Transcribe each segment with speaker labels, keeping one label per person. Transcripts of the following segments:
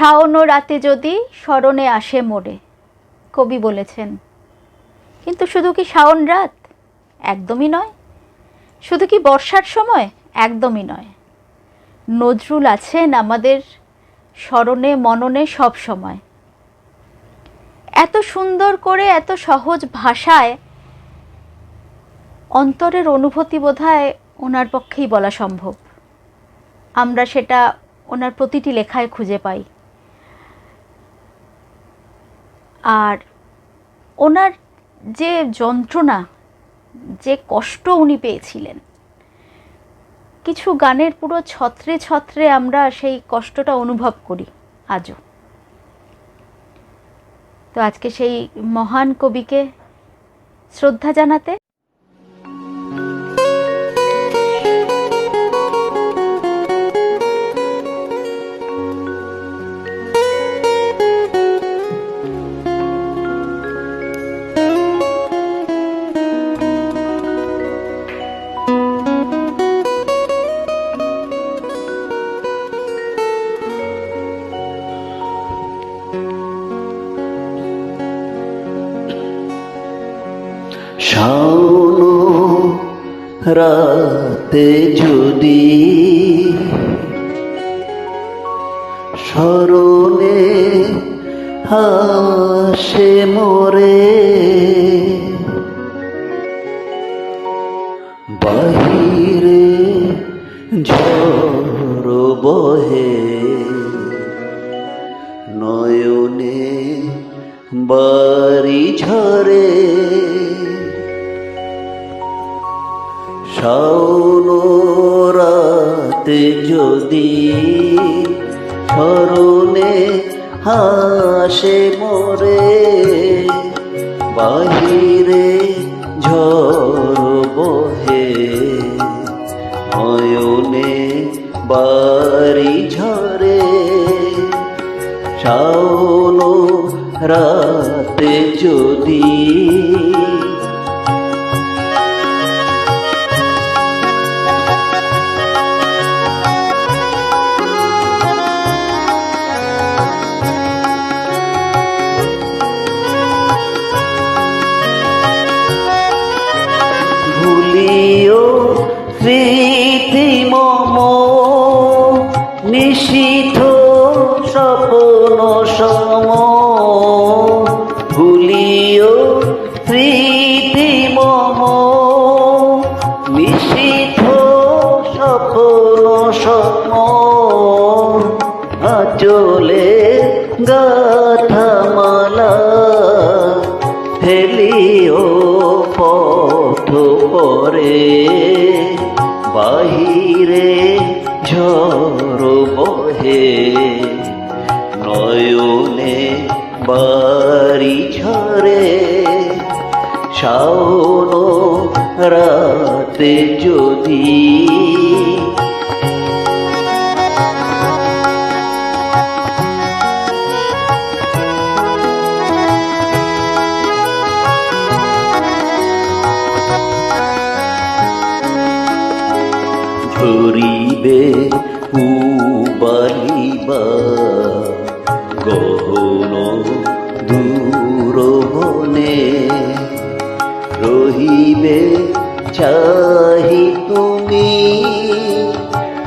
Speaker 1: শাওন রাতে যদি স্মরণে আসে মোড়ে কবি বলেছেন, কিন্তু শুধু কি শাওন রাত? একদমই নয়। শুধু কি বর্ষার সময়? একদমই নয়। নজরুল আছেন আমাদের স্মরণে, মননে সব সময়। এত সুন্দর করে, এত সহজ ভাষায়, অন্তরের অনুভূতি বোধহয় ওনার পক্ষেই বলা সম্ভব। আমরা সেটা ওনার প্রতিটি লেখায় খুঁজে পাই। আর ওনার যে যন্ত্রণা, যে কষ্ট উনি পেয়েছিলেন, কিছু গানের পুরো ছত্রে ছত্রে আমরা সেই কষ্টটা অনুভব করি আজও। তো আজকে সেই মহান কবিকে শ্রদ্ধা জানাতে
Speaker 2: রাতে যদি স্মরণে হাসে মোরে বাহিরে ঝড় বহে নয়নে বাড়ি ঝরে। শাওন রাতে যদি স্মরণে হাসে মোরে, বাহিরে ঝড় বহে, নয়নে বাড়ি ঝরে। শাওন রাতে যদি স্বপ্ন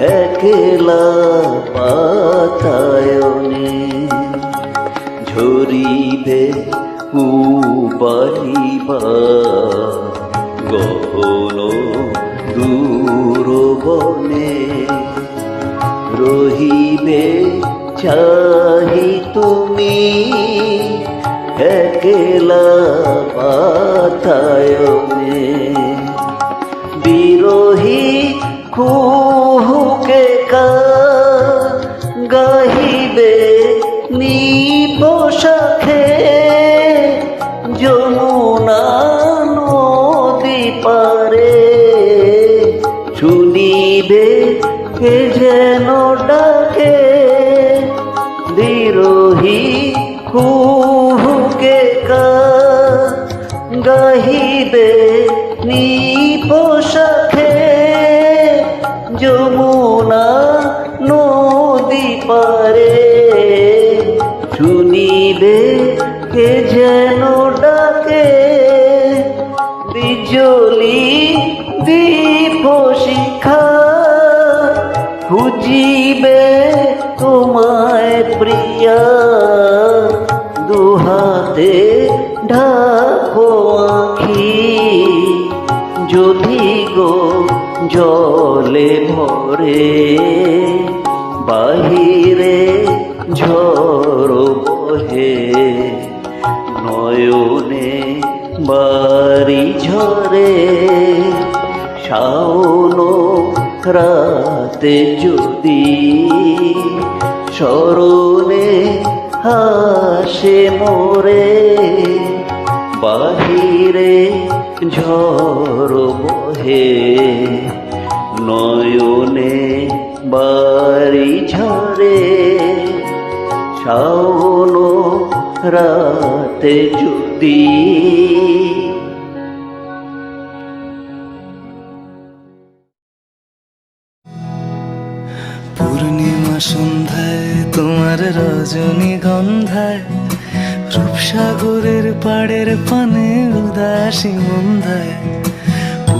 Speaker 2: একলা পাতায়নে ঝরিবে উবালিবা গহন দূর বনে রহিবে চাহি তুমি একলা পাতায়নে বিরোহী কুহুকে যমুনা নদী পারে শুনিলে কে যেন ডাকে। বিজলি দীপ শিখা, খুঁজিবে তোমায় প্রিয়া। দুহাতে ঢাকো আঁখি, যদি গো জল ভরে, বাহিরে ঝড় বহে। নয়নে বাড়ি ঝরে, শাওন রাতে যদি স্মরণে হাসে মোরে, বাহিরে ঝড় বহে। নয়নে বাড়ি ঝরে শাওন রাতে যদি
Speaker 3: পূর্ণিমা সন্ধ্যায় তোমার রজনীগন্ধায় রূপসাগরের পাড়ের পানে উদাসী মন্ধায়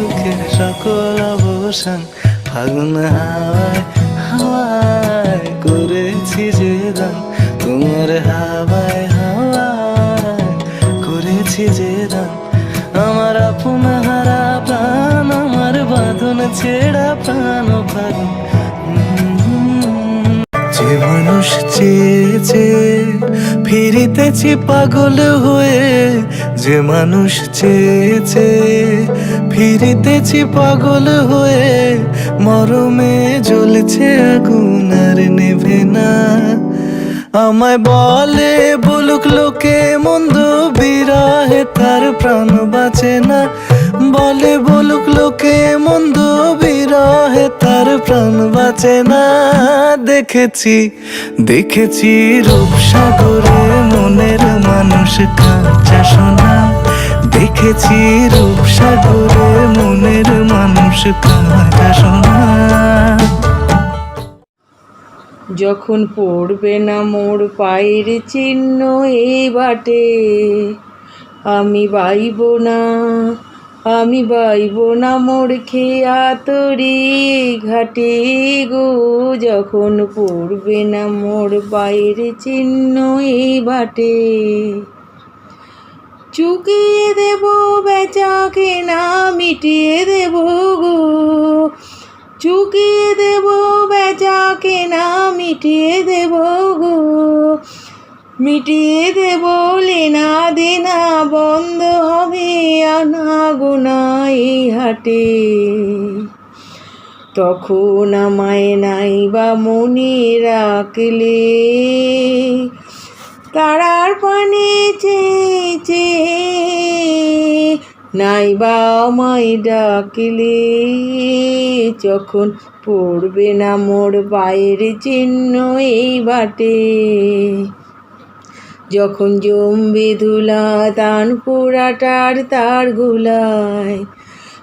Speaker 3: সুখের সকল অবসান ফাগুন হাওয়ায় হাওয়ায় করেছি যে দান। তোমার হাওয়ায় হাওয়ায় করেছি যে দান। আমার আপন হারা প্রাণ, আমার বাঁধন ছেড়া প্রাণ ফাগুন যে মানুষ চেয়েছে ফিরিতেছি পাগল হয়ে, যে মানুষ চেয়েছে ফিরিতেছি পাগল হয়ে, মরমে জ্বলছে আগুন আর নেভে না। আমায় বলে, বলুক লোকে মন্দ বিরহে, তার প্রাণ বাঁচে না। বলে, বলুক লোকে মন্দ বিরহে, তার প্রাণ বাঁচে না। দেখেছি দেখেছি রূপসাগরে মনের মানুষ কাঁচা সোনা। দেখেছি রূপসাগরে মনের মানুষ কাঁচা সোনা।
Speaker 4: যখন পড়বে না মোর পায়ের চিহ্ন এই বাটে, আমি বাইব না, আমি বাইব না মোর খেয়া তরি ঘাটে গো। যখন পড়বে না মোর পায়ের চিহ্ন এই বাটে চুকিয়ে দেব বেচা কেনা মিটিয়ে দেব গো। চুকিয়ে দেব বেচা কেনা মিটিয়ে দেব গো। মিটিয়ে দেব লেনা দেনা বন্ধ হবে আনা গোনা এই হাটে। তখন আমায় নাই বা মনে রাখলে তারার পানে চেয়ে চেয়ে নাই বা আমায় ডাকলে যখন পড়বে না মোর পায়ের চিহ্ন এই বাটে। যখন জমবে ধুলা তান পোড়াটার তার গুলায়।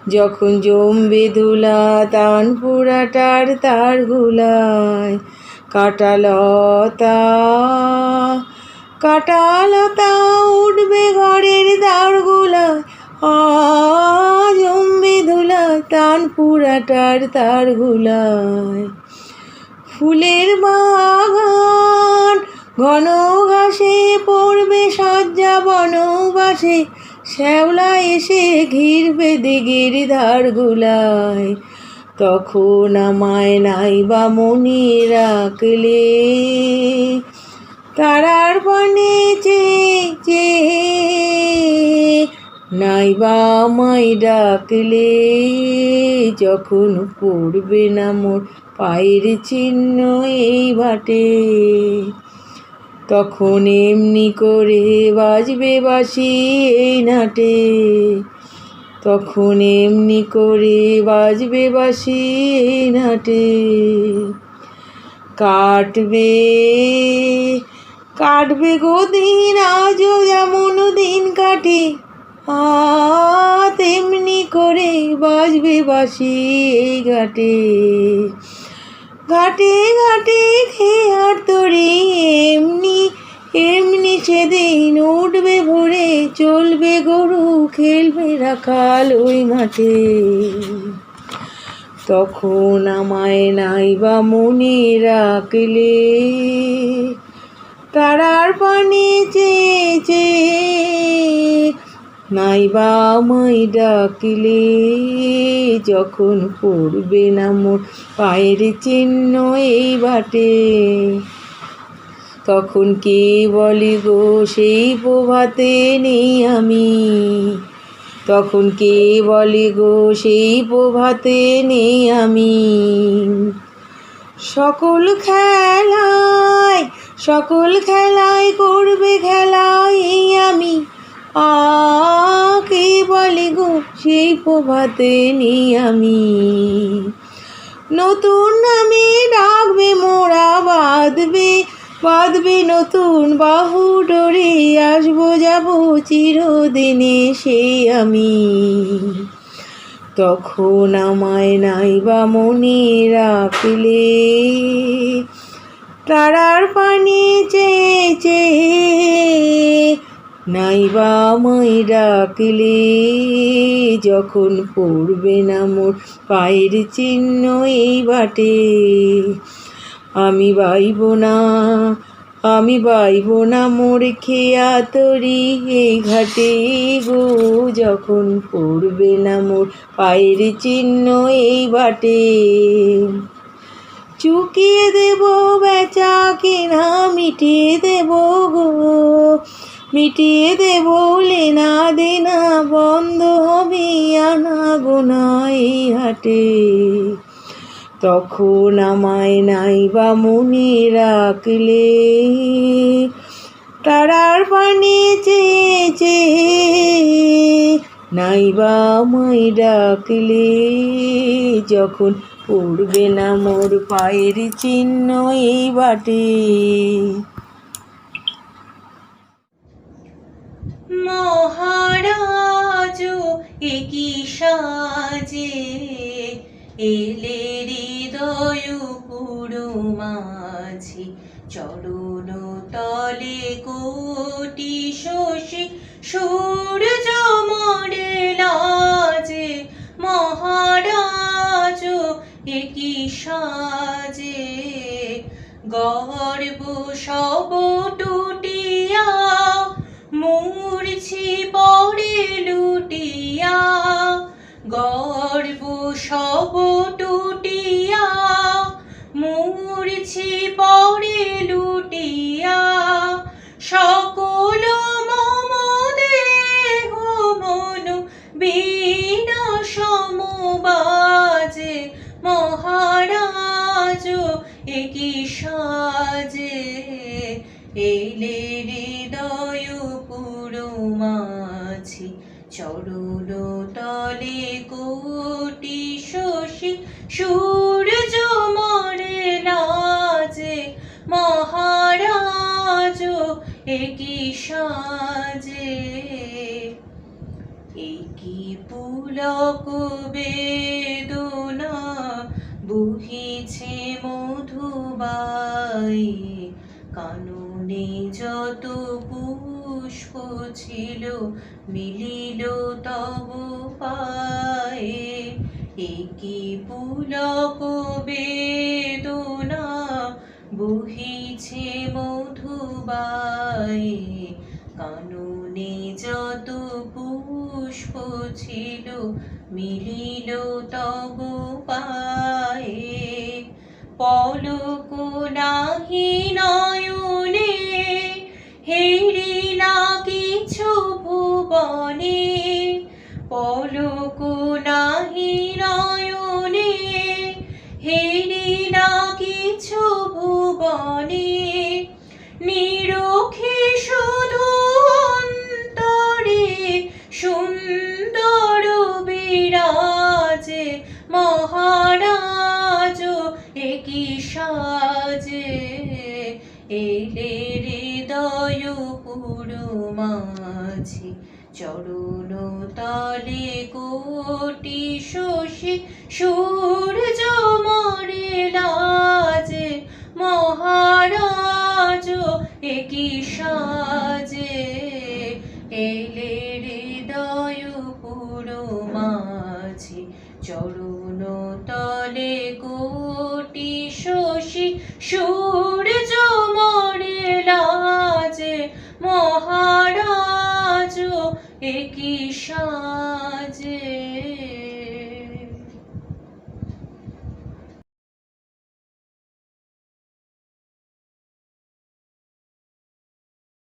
Speaker 4: যখন জমবে ধুলা তান পোড়াটার তার গুলায়। কাটালতা কাটালতা উঠবে ঘরের দাঁড়গুলায় আ জমবে ধুলা তান পুরাটার তার গুলায় ফুলের বাগান, ঘন ঘাসে পড়বে সজ্জা বনবাসে, শ্যাওলা এসে ঘিরবে দিগির ধার গুলায় তখন আমায় নাই বা মনে রাখলে তারার পানে চেয়ে চেয়ে নাই বা আমায় ডাকলে যখন পড়বে না মোর পায়ের চিহ্ন এই বাটে। তখন এমনি করে বাজবে বাসি এই নাটে। তখন এমনি করে বাজবে বাসি এই নাটে। কাটবে কাটবে গো দিন, আজও যেমন দিন কাটে। তেমনি করে বাজবে বাসি এই ঘাটে। ঘাটে ঘাটে খেয়ার তরি এমনি এমনি সেদিন উঠবে ভোরে, চলবে গরু, খেলবে রাখাল ওই মাঠে। তখন আমায় নাই বা মনে রাখলে তারার পানে চেয়েছে। নাই বা আমায় ডাকিলে যখন পড়বে না মোর পায়ের চিহ্ন এই বাটে। তখন কে বলে গো, সেই প্রভাতে নেই আমি। তখন কে বলে গো, সেই প্রভাতে নেই আমি। সকল খেলায় সকল খেলায় করবে খেলায় এই আমি। আ কে বলে গো, সেই প্রভাতে নেই আমি। নতুন নামে ডাকবে, মোরা বাঁধবে বাঁধবে নতুন বাহু ডরে, আসব যাব চিরদিনে সেই আমি। তখন আমায় নাই বা মনে রাখলে তারার পানি চেয়েছে। নাই বা আমায় ডাকলে যখন পড়বে না মোর পায়ের চিহ্ন এই বাটে। আমি বাইব না, আমি বাইব না মোর খেয়া তরি এই ঘাটে গো। যখন পড়বে না মোর পায়ের চিহ্ন এই বাটে। চুকিয়ে দেব বেচা কেনা মিটিয়ে দেব গো। মিটিয়ে দেব লেনা দেনা, বন্ধ হবে আনা গোনা এই হাটে। তখন আমায় নাই বা মনে রাখলে, তারার পানি চেয়েছে নাই বা আমায় ডাকলে, যখন পড়বে না মোর পায়ের চিহ্ন এই বাটে।
Speaker 5: মহারাজ একই সাজে? এলে হৃদয় পুরো মাঝি। চরণ তলে কোটি শশী সূর্য সাজে। গর্ব সব টুটিয়া মূর্ছি পড়ে লুটিয়া। গর্ব সব টুটিয়া মূর্ছি পড়ে লুটিয়া। সাজে এলে হৃদয় পুরো মাছি চরণ তলে কোটি শশী, সূর্য মরে লাজে মহারাজ একই সাজে? একই পুলক বেদনা বুহিছে মধুবাই, কাননে যত পুষ্প ছিল, মিলিল তব পায়ে। একই পুলক বেদনা বহিছে মধুবাই, কাননে যত পুষ্প ছিল মিলিল তবু পায়ে পলক নাহি নয়নে